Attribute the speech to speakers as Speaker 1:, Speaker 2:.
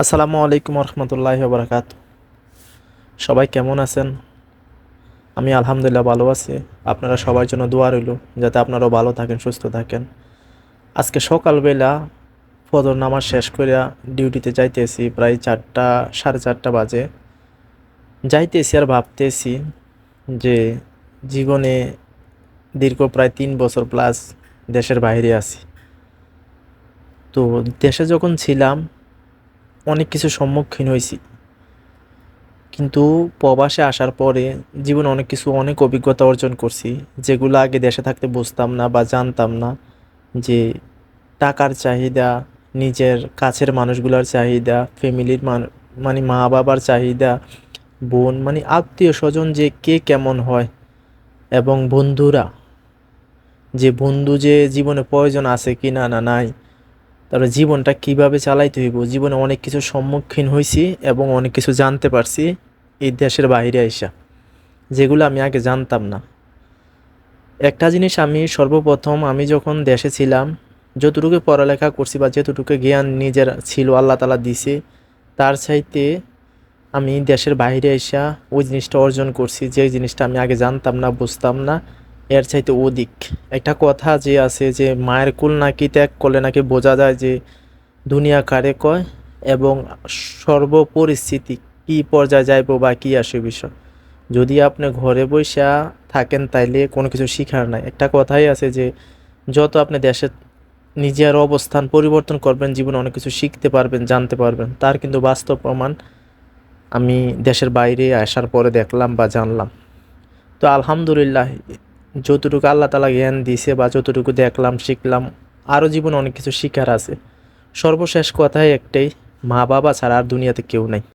Speaker 1: আসসালামু আলাইকুম রহমতুল্লাহ বরকাত সবাই কেমন আছেন? আমি আলহামদুলিল্লাহ ভালো আছি। আপনারা সবার জন্য দোয়া রইল, যাতে আপনারাও ভালো থাকেন, সুস্থ থাকেন। আজকে সকালবেলা ফজর নামাজ শেষ করিয়া ডিউটিতে যাইতেছি, প্রায় চারটা, সাড়ে চারটা বাজে। যাইতেছি আর ভাবতেছি যে জীবনে দীর্ঘ প্রায় তিন বছর প্লাস দেশের বাইরে আছি। তো দেশে যখন ছিলাম অনেক কিছু সম্মুখীন হয়েছি। কিন্তু প্রবাসে আসার পরে জীবনে অনেক কিছু, অনেক অভিজ্ঞতা অর্জন করছি, যেগুলো আগে দেশে থাকতে বুঝতাম না বা জানতাম না, যে টাকার চাহিদা, নিজের কাছের মানুষগুলোর চাহিদা, ফ্যামিলির মানে মা বাবার চাহিদা, বোন মানে আত্মীয় স্বজন যে কে কেমন হয় এবং বন্ধুরা, যে বন্ধু যে জীবনে প্রয়োজন আছে কি না না নাই তারপরে জীবনটা কীভাবে চালাইতে হইব? জীবনে অনেক কিছু সম্মুখীন হয়েছি এবং অনেক কিছু জানতে পারছি এই দেশের বাইরে আইসা, যেগুলো আমি আগে জানতাম না। একটা জিনিস আমি সর্বপ্রথম, আমি যখন দেশে ছিলাম, যতটুকু পড়ালেখা করছি বা যতটুকু জ্ঞান নিজের ছিল, আল্লাহ তালা দিছে, তার চাইতে আমি দেশের বাইরে এসা ওই জিনিসটা অর্জন করছি, যে জিনিসটা আমি আগে জানতাম না, বুঝতাম না এর চাইতে অধিক। একটা কথা যে আছে যে, মায়ের কুল নাকি ত্যাগ করলে নাকি বোঝা যায় যে, দুনিয়া কারে কয় এবং সর্ব পরিস্থিতি কী পর্যায়ে যাইব বা কী আসে বিষয়। যদি আপনি ঘরে বসে থাকেন তাইলে কোনো কিছু শিখার নাই। একটা কথাই আছে যে, যত আপনি দেশে নিজের অবস্থান পরিবর্তন করবেন, জীবনে অনেক কিছু শিখতে পারবেন, জানতে পারবেন, তার কিন্তু বাস্তব প্রমাণ আমি দেশের বাইরে আসার পরে দেখলাম বা জানলাম। তো আলহামদুলিল্লাহ যতটুকু আল্লাহ তালা জ্ঞান দিছে বা যতটুকু দেখলাম, শিখলাম আরও জীবনে অনেক কিছু শিখার আছে। সর্বশেষ কথাই একটাই মা বাবা ছাড়া আর দুনিয়াতে কেউ নাই।